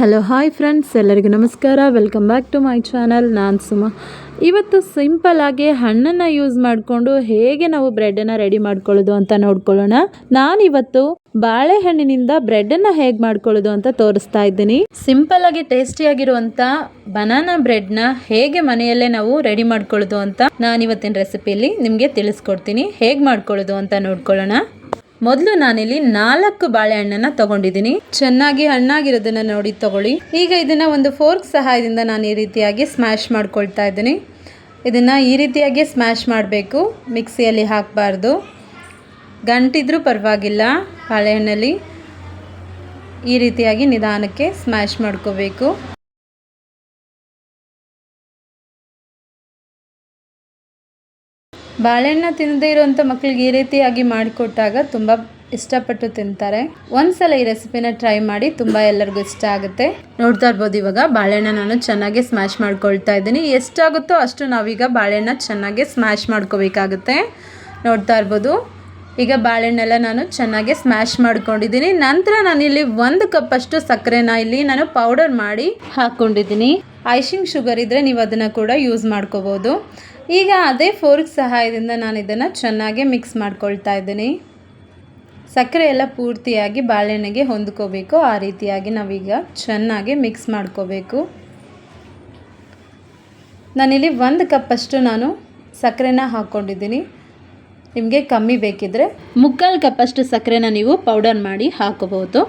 Hello hi friends ಎಲ್ಲರಿಗೂ ನಮಸ್ಕಾರ. Welcome back to my channel ನಾನು ಸುಮಾ. ಇವತ್ತು ಸಿಂಪಲ್ ಆಗಿ ಹಣ್ಣನ್ನು ಯೂಸ್ ಮಾಡಿಕೊಂಡು ಹೇಗೆ ನಾವು ಬ್ರೆಡನ್ನು ರೆಡಿ ಮಾಡ್ಕೊಳ್ಳೋದು ಅಂತ ನೋಡ್ಕೊಳ್ಳೋಣ. ನಾನಿವತ್ತು ಬಾಳೆಹಣ್ಣಿನಿಂದ ಬ್ರೆಡನ್ನು ಹೇಗೆ ಮಾಡ್ಕೊಳ್ಳೋದು ಅಂತ ತೋರಿಸ್ತಾ ಇದ್ದೀನಿ. ಸಿಂಪಲ್ ಆಗಿ ಟೇಸ್ಟಿಯಾಗಿರುವಂಥ ಬನಾನಾ ಬ್ರೆಡ್ನ ಹೇಗೆ ಮನೆಯಲ್ಲೇ ನಾವು ರೆಡಿ ಮಾಡ್ಕೊಳ್ಳೋದು ಅಂತ ನಾನು ಇವತ್ತಿನ ರೆಸಿಪಿಯಲ್ಲಿ ನಿಮಗೆ ತಿಳಿಸ್ಕೊಡ್ತೀನಿ. ಹೇಗೆ ಮಾಡ್ಕೊಳ್ಳೋದು ಅಂತ ನೋಡ್ಕೊಳ್ಳೋಣ. ಮೊದಲು ನಾನಿಲ್ಲಿ ನಾಲ್ಕು ಬಾಳೆಹಣ್ಣನ್ನ ತಗೊಂಡಿದ್ದೀನಿ. ಚೆನ್ನಾಗಿ ಹಣ್ಣಾಗಿರೋದನ್ನ ನೋಡಿ ತಗೊಳ್ಳಿ. ಈಗ ಇದನ್ನ ಒಂದು ಫೋರ್ಕ್ ಸಹಾಯದಿಂದ ನಾನು ಈ ರೀತಿಯಾಗಿ ಸ್ಮ್ಯಾಶ್ ಮಾಡ್ಕೊಳ್ತಾ ಇದ್ದೀನಿ. ಇದನ್ನ ಈ ರೀತಿಯಾಗಿ ಸ್ಮ್ಯಾಶ್ ಮಾಡಬೇಕು. ಮಿಕ್ಸಿಯಲ್ಲಿ ಹಾಕಬಾರ್ದು. ಗಂಟಿದ್ರೂ ಪರವಾಗಿಲ್ಲ ಬಾಳೆಹಣ್ಣಲ್ಲಿ. ಈ ರೀತಿಯಾಗಿ ನಿಧಾನಕ್ಕೆ ಸ್ಮ್ಯಾಶ್ ಮಾಡ್ಕೋಬೇಕು. ಬಾಳೆಹಣ್ಣ ತಿನ್ನದೇ ಇರುವಂಥ ಮಕ್ಕಳಿಗೆ ಈ ರೀತಿಯಾಗಿ ಮಾಡಿಕೊಟ್ಟಾಗ ತುಂಬ ಇಷ್ಟಪಟ್ಟು ತಿಂತಾರೆ. ಒಂದ್ಸಲ ಈ ರೆಸಿಪಿನ ಟ್ರೈ ಮಾಡಿ ತುಂಬ ಎಲ್ಲರಿಗೂ ಇಷ್ಟ ಆಗುತ್ತೆ. ನೋಡ್ತಾ ಇರ್ಬೋದು ಇವಾಗ ಬಾಳೆಹಣ್ಣ ನಾನು ಚೆನ್ನಾಗಿ ಸ್ಮ್ಯಾಶ್ ಮಾಡ್ಕೊಳ್ತಾ ಇದ್ದೀನಿ. ಎಷ್ಟಾಗುತ್ತೋ ಅಷ್ಟು ನಾವೀಗ ಬಾಳೆಹಣ್ಣ ಚೆನ್ನಾಗಿ ಸ್ಮ್ಯಾಶ್ ಮಾಡ್ಕೋಬೇಕಾಗುತ್ತೆ. ನೋಡ್ತಾ ಇರ್ಬೋದು. ಈಗ ಬಾಳೆಹಣ್ಣೆಲ್ಲ ನಾನು ಚೆನ್ನಾಗಿ ಸ್ಮ್ಯಾಶ್ ಮಾಡ್ಕೊಂಡಿದ್ದೀನಿ. ನಂತರ ನಾನಿಲ್ಲಿ ಒಂದು ಕಪ್ ಅಷ್ಟು ಸಕ್ಕರೆನ ಇಲ್ಲಿ ನಾನು ಪೌಡರ್ ಮಾಡಿ ಹಾಕ್ಕೊಂಡಿದ್ದೀನಿ ಐಶಿಂಗ್ ಶುಗರ್ ಇದ್ದರೆ ನೀವು ಅದನ್ನು ಕೂಡ ಯೂಸ್ ಮಾಡ್ಕೋಬೋದು. ಈಗ ಅದೇ ಫೋರ್ಕ್ ಸಹಾಯದಿಂದ ನಾನು ಇದನ್ನು ಚೆನ್ನಾಗಿ ಮಿಕ್ಸ್ ಮಾಡ್ಕೊಳ್ತಾ ಇದ್ದೀನಿ. ಸಕ್ಕರೆ ಎಲ್ಲ ಪೂರ್ತಿಯಾಗಿ ಬಾಳೆಹಣ್ಣಿಗೆ ಹೊಂದ್ಕೋಬೇಕು. ಆ ರೀತಿಯಾಗಿ ನಾವೀಗ ಚೆನ್ನಾಗಿ ಮಿಕ್ಸ್ ಮಾಡ್ಕೋಬೇಕು. ನಾನಿಲ್ಲಿ ಒಂದು ಕಪ್ಪಷ್ಟು ನಾನು ಸಕ್ಕರೆನ ಹಾಕ್ಕೊಂಡಿದ್ದೀನಿ. ನಿಮಗೆ ಕಮ್ಮಿ ಬೇಕಿದ್ದರೆ ಮುಕ್ಕಾಲು ಕಪ್ಪಷ್ಟು ಸಕ್ಕರೆನ ನೀವು ಪೌಡರ್ ಮಾಡಿ ಹಾಕೋಬೋದು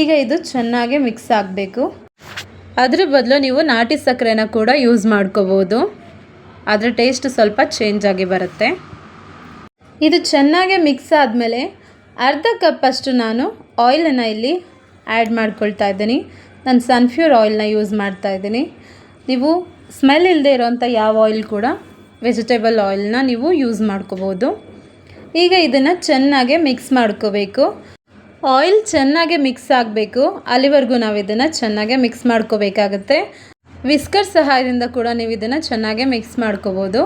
ಈಗ ಇದು ಚೆನ್ನಾಗಿ ಮಿಕ್ಸ್ ಆಗಬೇಕು. ಅದ್ರ ಬದಲು ನೀವು ನಾಟಿ ಸಕ್ಕರೆನ ಕೂಡ ಯೂಸ್ ಮಾಡ್ಕೋಬೋದು ಅದರ ಟೇಸ್ಟ್ ಸ್ವಲ್ಪ ಚೇಂಜ್ ಆಗಿ ಬರುತ್ತೆ. ಇದು ಚೆನ್ನಾಗಿ ಮಿಕ್ಸ್ ಆದಮೇಲೆ ಅರ್ಧ ಕಪ್ಪಷ್ಟು ನಾನು ಆಯಿಲನ್ನು ಇಲ್ಲಿ ಆ್ಯಡ್ ಮಾಡ್ಕೊಳ್ತಾ ಇದ್ದೀನಿ. ನಾನು ಸನ್ಫ್ಯೂರ್ ಆಯಿಲ್ನ ಯೂಸ್ ಮಾಡ್ತಾ ಇದ್ದೀನಿ. ನೀವು ಸ್ಮೆಲ್ ಇಲ್ಲದೆ ಇರೋವಂಥ ಯಾವ ಆಯಿಲ್ ಕೂಡ ವೆಜಿಟೇಬಲ್ ಆಯಿಲ್ನ ನೀವು ಯೂಸ್ ಮಾಡ್ಕೋಬೋದು. ಈಗ ಇದನ್ನು ಚೆನ್ನಾಗಿ ಮಿಕ್ಸ್ ಮಾಡ್ಕೋಬೇಕು. ಆಯಿಲ್ ಚೆನ್ನಾಗಿ ಮಿಕ್ಸ್ ಆಗಬೇಕು. ಅಲ್ಲಿವರೆಗೂ ನಾವು ಇದನ್ನು ಚೆನ್ನಾಗಿ ಮಿಕ್ಸ್ ಮಾಡ್ಕೋಬೇಕಾಗತ್ತೆ. ವಿಸ್ಕರ್ ಸಹಾಯದಿಂದ ಕೂಡ ನೀವು ಇದನ್ನು ಚೆನ್ನಾಗೆ ಮಿಕ್ಸ್ ಮಾಡ್ಕೋಬೋದು.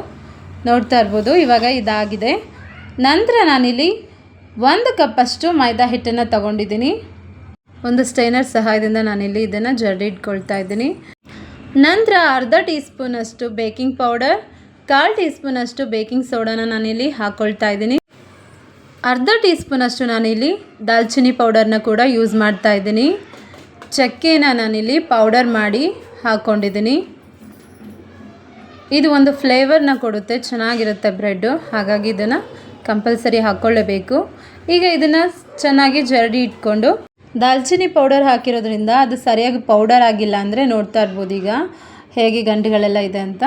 ನೋಡ್ತಾ ಇರ್ಬೋದು, ಇವಾಗ ಇದಾಗಿದೆ. ನಂತರ ನಾನಿಲ್ಲಿ ಒಂದು ಕಪ್ಪಷ್ಟು ಮೈದಾ ಹಿಟ್ಟನ್ನು ತಗೊಂಡಿದ್ದೀನಿ. ಒಂದು ಸ್ಟೈನರ್ ಸಹಾಯದಿಂದ ನಾನಿಲ್ಲಿ ಇದನ್ನು ಜರಡಿ ಇಟ್ಕೊಳ್ತಾ ಇದ್ದೀನಿ. ನಂತರ ಅರ್ಧ ಟೀ ಸ್ಪೂನಷ್ಟು ಬೇಕಿಂಗ್ ಪೌಡರ್ ಕಾಲು ಟೀ ಸ್ಪೂನಷ್ಟು ಬೇಕಿಂಗ್ ಸೋಡಾನ ನಾನಿಲ್ಲಿ ಹಾಕ್ಕೊಳ್ತಾ ಇದ್ದೀನಿ. ಅರ್ಧ ಟೀ ಸ್ಪೂನಷ್ಟು ನಾನಿಲ್ಲಿ ದಾಲ್ಚಿನ್ನಿ ಪೌಡರ್ನ ಕೂಡ ಯೂಸ್ ಮಾಡ್ತಾ ಇದ್ದೀನಿ. ಚಕ್ಕೆನ ನಾನಿಲ್ಲಿ ಪೌಡರ್ ಮಾಡಿ ಹಾಕ್ಕೊಂಡಿದ್ದೀನಿ ಇದು ಒಂದು ಫ್ಲೇವರ್ನ ಕೊಡುತ್ತೆ, ಚೆನ್ನಾಗಿರುತ್ತೆ ಬ್ರೆಡ್ಡು ಹಾಗಾಗಿ ಇದನ್ನು ಕಂಪಲ್ಸರಿ ಹಾಕ್ಕೊಳ್ಳೇಬೇಕು ಈಗ ಇದನ್ನು ಚೆನ್ನಾಗಿ ಜರಡಿ ಇಟ್ಕೊಂಡು, ದಾಲ್ಚಿನ್ನಿ ಪೌಡರ್ ಹಾಕಿರೋದ್ರಿಂದ ಅದು ಸರಿಯಾಗಿ ಪೌಡರ್ ಆಗಿಲ್ಲ ಅಂದರೆ ನೋಡ್ತಾ ಇರ್ಬೋದು ಈಗ. ಹೇಗೆ ಗಂಟುಗಳೆಲ್ಲ ಇದೆ ಅಂತ.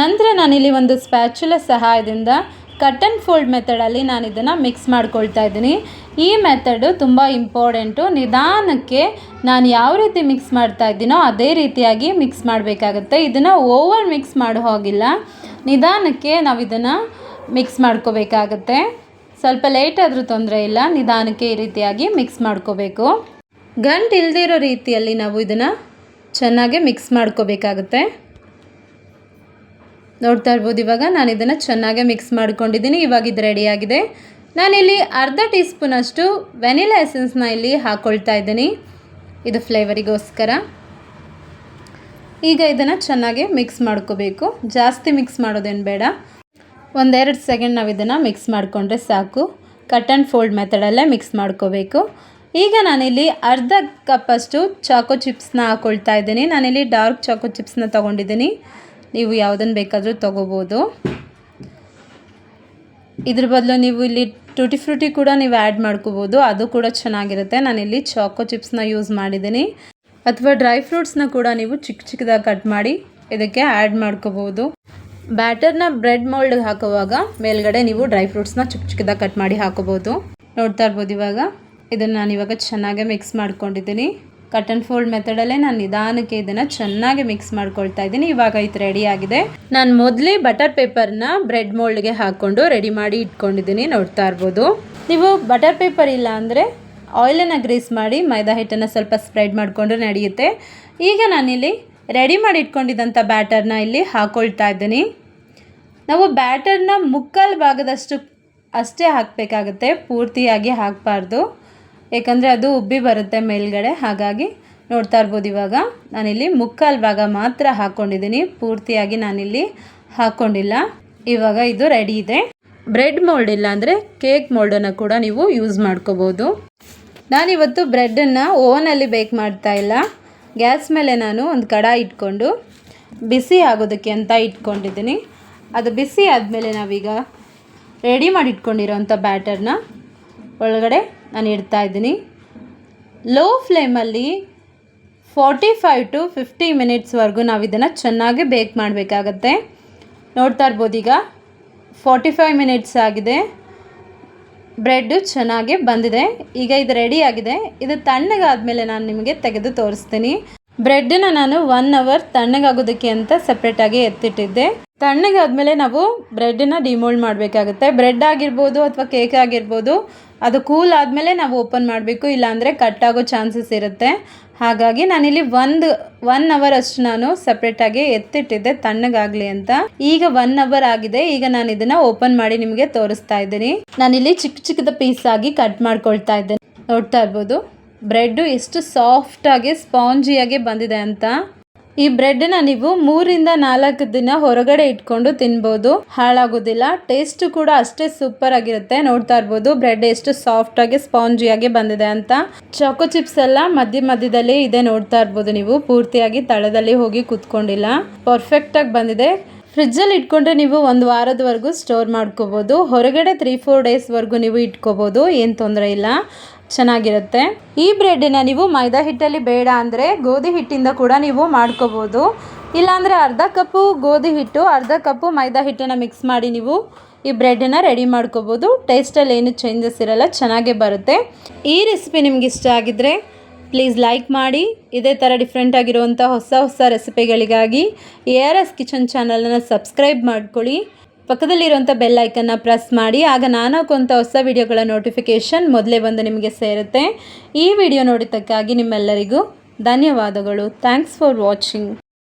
ನಂತರ ನಾನಿಲ್ಲಿ ಒಂದು ಸ್ಪ್ಯಾಚುಲ ಸಹಾಯದಿಂದ ಕಟ್ ಆ್ಯಂಡ್ ಫೋಲ್ಡ್ ಮೆಥಡಲ್ಲಿ ನಾನು ಇದನ್ನು ಮಿಕ್ಸ್ ಮಾಡ್ಕೊಳ್ತಾ ಇದ್ದೀನಿ. ಈ ಮೆಥಡು ತುಂಬ ಇಂಪಾರ್ಟೆಂಟು ನಿಧಾನಕ್ಕೆ ನಾನು ಯಾವ ರೀತಿ ಮಿಕ್ಸ್ ಮಾಡ್ತಾ ಇದ್ದೀನೋ ಅದೇ ರೀತಿಯಾಗಿ ಮಿಕ್ಸ್ ಮಾಡಬೇಕಾಗುತ್ತೆ. ಇದನ್ನು ಓವರ್ ಮಿಕ್ಸ್ ಮಾಡೋ ಹೋಗಿಲ್ಲ. ನಿಧಾನಕ್ಕೆ ನಾವು ಇದನ್ನು ಮಿಕ್ಸ್ ಮಾಡ್ಕೋಬೇಕಾಗತ್ತೆ. ಸ್ವಲ್ಪ ಲೇಟ್ ಆದರೂ ತೊಂದರೆ ಇಲ್ಲ. ನಿಧಾನಕ್ಕೆ ಈ ರೀತಿಯಾಗಿ ಮಿಕ್ಸ್ ಮಾಡ್ಕೋಬೇಕು. ಗಂಟು ಇಲ್ದಿರೋ ರೀತಿಯಲ್ಲಿ ನಾವು ಇದನ್ನು ಚೆನ್ನಾಗಿ ಮಿಕ್ಸ್ ಮಾಡ್ಕೋಬೇಕಾಗತ್ತೆ. ನೋಡ್ತಾ ಇರ್ಬೋದು. ಇವಾಗ ನಾನು ಇದನ್ನು ಚೆನ್ನಾಗೆ ಮಿಕ್ಸ್ ಮಾಡ್ಕೊಂಡಿದ್ದೀನಿ. ಇವಾಗ ಇದು ರೆಡಿಯಾಗಿದೆ ನಾನಿಲ್ಲಿ ಅರ್ಧ ಟೀ ಸ್ಪೂನಷ್ಟು ವೆನಿಲಾ ಎಸೆನ್ಸ್ನ ಇಲ್ಲಿ ಹಾಕ್ಕೊಳ್ತಾ ಇದ್ದೀನಿ. ಇದು ಫ್ಲೇವರಿಗೋಸ್ಕರ. ಈಗ ಇದನ್ನು ಚೆನ್ನಾಗಿ ಮಿಕ್ಸ್ ಮಾಡ್ಕೋಬೇಕು. ಜಾಸ್ತಿ ಮಿಕ್ಸ್ ಮಾಡೋದೇನು ಬೇಡ. ಒಂದೆರಡು ಸೆಕೆಂಡ್ ನಾವು ಇದನ್ನು ಮಿಕ್ಸ್ ಮಾಡಿಕೊಂಡ್ರೆ ಸಾಕು. ಕಟ್ ಆ್ಯಂಡ್ ಫೋಲ್ಡ್ ಮೆಥಡಲ್ಲೇ ಮಿಕ್ಸ್ ಮಾಡ್ಕೋಬೇಕು. ಈಗ ನಾನಿಲ್ಲಿ ಅರ್ಧ ಕಪ್ಪಷ್ಟು ಚಾಕೋ ಚಿಪ್ಸ್ನ ಹಾಕ್ಕೊಳ್ತಾ ಇದ್ದೀನಿ. ನಾನಿಲ್ಲಿ ಡಾರ್ಕ್ ಚಾಕೋ ಚಿಪ್ಸ್ನ ತೊಗೊಂಡಿದ್ದೀನಿ. ನೀವು ಯಾವುದನ್ನು ಬೇಕಾದರೂ ತೊಗೋಬೋದು. ಇದ್ರ ಬದಲು ನೀವು ಇಲ್ಲಿ ಟೂಟಿ ಫ್ರೂಟಿ ಕೂಡ ನೀವು ಆ್ಯಡ್ ಮಾಡ್ಕೋಬೋದು. ಅದು ಕೂಡ ಚೆನ್ನಾಗಿರುತ್ತೆ. ನಾನಿಲ್ಲಿ ಚಾಕೋ ಚಿಪ್ಸ್ನ ಯೂಸ್ ಮಾಡಿದ್ದೀನಿ. ಅಥವಾ ಡ್ರೈ ಫ್ರೂಟ್ಸ್ನ ಕೂಡ ನೀವು ಚಿಕ್ಕ ಚಿಕ್ಕದಾಗಿ ಕಟ್ ಮಾಡಿ ಇದಕ್ಕೆ ಆ್ಯಡ್ ಮಾಡ್ಕೋಬೋದು. ಬ್ಯಾಟರ್ನ ಬ್ರೆಡ್ ಮೋಲ್ಡ್ಗೆ ಹಾಕುವಾಗ ಮೇಲ್ಗಡೆ ನೀವು ಡ್ರೈ ಫ್ರೂಟ್ಸ್ನ ಚಿಕ್ಕ ಚಿಕ್ಕದಾಗಿ ಕಟ್ ಮಾಡಿ ಹಾಕೋಬೋದು. ನೋಡ್ತಾ ಇರ್ಬೋದು ಇವಾಗ. ಇದನ್ನು ನಾನು ಇವಾಗ ಚೆನ್ನಾಗೇ ಮಿಕ್ಸ್ ಮಾಡ್ಕೊಂಡಿದ್ದೀನಿ. ಕಟ್ ಅಂಡ್ ಫೋಲ್ಡ್ ಮೆಥಡಲ್ಲೇ ನಾನು ನಿಧಾನಕ್ಕೆ ಇದನ್ನು ಚೆನ್ನಾಗಿ ಮಿಕ್ಸ್ ಮಾಡ್ಕೊಳ್ತಾ ಇದ್ದೀನಿ. ಇವಾಗ ಇದು ರೆಡಿ ಆಗಿದೆ. ನಾನು ಮೊದಲೇ ಬಟರ್ ಪೇಪರ್ನ ಬ್ರೆಡ್ ಮೋಲ್ಡ್ಗೆ ಹಾಕ್ಕೊಂಡು ರೆಡಿ ಮಾಡಿ ಇಟ್ಕೊಂಡಿದ್ದೀನಿ. ನೋಡ್ತಾ ಇರ್ಬೋದು. ನೀವು ಬಟರ್ ಪೇಪರ್ ಇಲ್ಲ ಅಂದರೆ ಆಯಿಲನ್ನು ಗ್ರೀಸ್ ಮಾಡಿ ಮೈದಾ ಹಿಟ್ಟನ್ನು ಸ್ವಲ್ಪ ಸ್ಪ್ರೆಡ್ ಮಾಡಿಕೊಂಡು ನಡೆಯುತ್ತೆ. ಈಗ ನಾನಿಲ್ಲಿ ರೆಡಿ ಮಾಡಿ ಇಟ್ಕೊಂಡಿದ್ದಂಥ ಬ್ಯಾಟರ್ನ ಇಲ್ಲಿ ಹಾಕ್ಕೊಳ್ತಾ ಇದ್ದೀನಿ. ನಾವು ಬ್ಯಾಟರ್ನ ಮುಕ್ಕಾಲು ಭಾಗದಷ್ಟು ಅಷ್ಟೇ ಹಾಕಬೇಕಾಗುತ್ತೆ. ಪೂರ್ತಿಯಾಗಿ ಹಾಕಬಾರ್ದು. ಏಕೆಂದರೆ ಅದು ಉಬ್ಬಿ ಬರುತ್ತೆ ಮೇಲ್ಗಡೆ, ಹಾಗಾಗಿ ನೋಡ್ತಾ ಇರ್ಬೋದು ಇವಾಗ. ನಾನಿಲ್ಲಿ ಮುಕ್ಕಾಲು ಭಾಗ ಮಾತ್ರ ಹಾಕ್ಕೊಂಡಿದ್ದೀನಿ ಪೂರ್ತಿಯಾಗಿ ನಾನಿಲ್ಲಿ ಹಾಕ್ಕೊಂಡಿಲ್ಲ ಇವಾಗ ಇದು ರೆಡಿ ಇದೆ. ಬ್ರೆಡ್ ಮೋಲ್ಡ್ ಇಲ್ಲ ಅಂದರೆ ಕೇಕ್ ಮೋಲ್ಡನ್ನು ಕೂಡ ನೀವು ಯೂಸ್ ಮಾಡ್ಕೋಬೋದು. ನಾನಿವತ್ತು ಬ್ರೆಡ್ಡನ್ನು ಓವನಲ್ಲಿ ಬೇಕ್ ಮಾಡ್ತಾ ಇಲ್ಲ. ಗ್ಯಾಸ್ ಮೇಲೆ ನಾನು ಒಂದು ಕಡ ಇಟ್ಕೊಂಡು ಬಿಸಿ ಆಗೋದಕ್ಕೆ ಅಂತ ಇಟ್ಕೊಂಡಿದ್ದೀನಿ. ಅದು ಬಿಸಿ ಆದಮೇಲೆ ನಾವೀಗ ರೆಡಿ ಮಾಡಿ ಇಟ್ಕೊಂಡಿರೋಂಥ ಬ್ಯಾಟರ್ನ ಒಳಗಡೆ ನಾನು ಇಡ್ತಾ ಇದ್ದೀನಿ. ಲೋ ಫ್ಲೇಮಲ್ಲಿ ಫಾರ್ಟಿ ಫೈವ್ ಟು ಫಿಫ್ಟಿ ಮಿನಿಟ್ಸ್ವರೆಗೂ ನಾವು ಇದನ್ನು ಚೆನ್ನಾಗಿ ಬೇಕ್ ಮಾಡಬೇಕಾಗತ್ತೆ. ನೋಡ್ತಾ ಇರ್ಬೋದು ಈಗ ಫಾರ್ಟಿ ಫೈವ್ ಮಿನಿಟ್ಸ್ ಆಗಿದೆ. ಬ್ರೆಡ್ಡು ಚೆನ್ನಾಗಿ ಬಂದಿದೆ. ಈಗ ಇದು ರೆಡಿ ಆಗಿದೆ. ಇದು ತಣ್ಣಗಾದ್ಮೇಲೆ ನಾನು ನಿಮಗೆ ತೆಗೆದು ತೋರಿಸ್ತೀನಿ. ಬ್ರೆಡ್ಡನ್ನ ನಾನು ಒನ್ ಅವರ್ ತಣ್ಣಗಾಗೋದಕ್ಕೆ ಅಂತ ಸಪ್ರೇಟಾಗಿ ಎತ್ತಿಟ್ಟಿದ್ದೆ. ತಣ್ಣಗಾದ್ಮೇಲೆ ನಾವು ಬ್ರೆಡ್ನ ಡಿಮೋಲ್ಡ್ ಮಾಡಬೇಕಾಗುತ್ತೆ. ಬ್ರೆಡ್ ಆಗಿರ್ಬೋದು ಅಥವಾ ಕೇಕ್ ಆಗಿರ್ಬೋದು, ಅದು ಕೂಲ್ ಆದಮೇಲೆ ನಾವು ಓಪನ್ ಮಾಡಬೇಕು. ಇಲ್ಲಾಂದರೆ ಕಟ್ಟಾಗೋ ಚಾನ್ಸಸ್ ಇರುತ್ತೆ. ಹಾಗಾಗಿ ನಾನಿಲ್ಲಿ ಒಂದು ಒನ್ ಅವರ್ ಅಷ್ಟು ನಾನು ಸಪ್ರೇಟಾಗಿ ಎತ್ತಿಟ್ಟಿದ್ದೆ ತಣ್ಣಗಾಗಲಿ ಅಂತ. ಈಗ ಒನ್ ಅವರ್ ಆಗಿದೆ. ಈಗ ನಾನು ಇದನ್ನ ಓಪನ್ ಮಾಡಿ ನಿಮಗೆ ತೋರಿಸ್ತಾ ಇದ್ದೀನಿ. ನಾನಿಲ್ಲಿ ಚಿಕ್ಕ ಚಿಕ್ಕದ ಪೀಸ್ ಆಗಿ ಕಟ್ ಮಾಡ್ಕೊಳ್ತಾ ಇದ್ದೇನೆ. ನೋಡ್ತಾ ಇರ್ಬೋದು. ಬ್ರೆಡ್ಡು ಎಷ್ಟು ಸಾಫ್ಟಾಗಿ, ಸ್ಪಾಂಜಿಯಾಗಿ ಬಂದಿದೆ ಅಂತ. ಈ ಬ್ರೆಡ್ನ ನೀವು ಮೂರಿಂದ ನಾಲ್ಕು ದಿನ ಹೊರಗಡೆ ಇಟ್ಕೊಂಡು ತಿನ್ಬೋದು. ಹಾಳಾಗೋದಿಲ್ಲ. ಟೇಸ್ಟ್ ಕೂಡ ಅಷ್ಟೇ ಸೂಪರ್ ಆಗಿರುತ್ತೆ. ನೋಡ್ತಾ ಇರ್ಬೋದು ಬ್ರೆಡ್ ಎಷ್ಟು ಸಾಫ್ಟ್ ಆಗಿ ಸ್ಪಾಂಜಿಯಾಗಿ ಬಂದಿದೆ ಅಂತ. ಚಾಕೋ ಚಿಪ್ಸ್ ಎಲ್ಲ ಮಧ್ಯ ಮಧ್ಯದಲ್ಲಿ ಇದೆ ನೋಡ್ತಾ ಇರ್ಬೋದು ನೀವು. ಪೂರ್ತಿಯಾಗಿ ತಳದಲ್ಲಿ ಹೋಗಿ ಕುತ್ಕೊಂಡಿಲ್ಲ. ಪರ್ಫೆಕ್ಟ್ ಆಗಿ ಬಂದಿದೆ. ಫ್ರಿಜ್ಜಲ್ಲಿ ಇಟ್ಕೊಂಡ್ರೆ ನೀವು ಒಂದು ವಾರದವರೆಗೂ ಸ್ಟೋರ್ ಮಾಡ್ಕೋಬೋದು. ಹೊರಗಡೆ ತ್ರೀ ಫೋರ್ ಡೇಸ್ವರೆಗೂ ನೀವು ಇಟ್ಕೋಬೋದು. ಏನು ತೊಂದರೆ ಇಲ್ಲ. ಚೆನ್ನಾಗಿರುತ್ತೆ. ಈ ಬ್ರೆಡ್ಡನ್ನ ನೀವು ಮೈದಾ ಹಿಟ್ಟಲ್ಲಿ ಬೇಡ ಅಂದರೆ ಗೋಧಿ ಹಿಟ್ಟಿಂದ ಕೂಡ ನೀವು ಮಾಡ್ಕೋಬೋದು. ಇಲ್ಲಾಂದರೆ ಅರ್ಧ ಕಪ್ಪು ಗೋಧಿ ಹಿಟ್ಟು, ಅರ್ಧ ಕಪ್ಪು ಮೈದಾ ಹಿಟ್ಟನ್ನು ಮಿಕ್ಸ್ ಮಾಡಿ ನೀವು ಈ ಬ್ರೆಡ್ನ ರೆಡಿ ಮಾಡ್ಕೋಬೋದು. ಟೇಸ್ಟಲ್ಲಿ ಏನು ಚೇಂಜಸ್ ಇರಲ್ಲ, ಚೆನ್ನಾಗೇ ಬರುತ್ತೆ. ಈ ರೆಸಿಪಿ ನಿಮ್ಗೆ ಇಷ್ಟ ಆಗಿದ್ರೆ ಪ್ಲೀಸ್ ಲೈಕ್ ಮಾಡಿ. ಇದೇ ಥರ ಡಿಫ್ರೆಂಟ್ ಆಗಿರುವಂಥ ಹೊಸ ಹೊಸ ರೆಸಿಪಿಗಳಿಗಾಗಿ ಎ ಆರ್ ಎಸ್ ಕಿಚನ್ ಚಾನಲನ್ನು ಸಬ್ಸ್ಕ್ರೈಬ್ ಮಾಡ್ಕೊಳ್ಳಿ. ಪಕ್ಕದಲ್ಲಿರುವಂಥ ಬೆಲ್ ಐಕನ್ನ ಪ್ರೆಸ್ ಮಾಡಿ. ಆಗ ನಾನು ಹಾಕುವಂಥ ಹೊಸ ವಿಡಿಯೋಗಳ ನೋಟಿಫಿಕೇಷನ್ ಮೊದಲೇ ಬಂದು ನಿಮಗೆ ಸೇರುತ್ತೆ. ಈ ವಿಡಿಯೋ ನೋಡಿದ್ದಕ್ಕಾಗಿ ನಿಮ್ಮೆಲ್ಲರಿಗೂ ಧನ್ಯವಾದಗಳು. Thanks for watching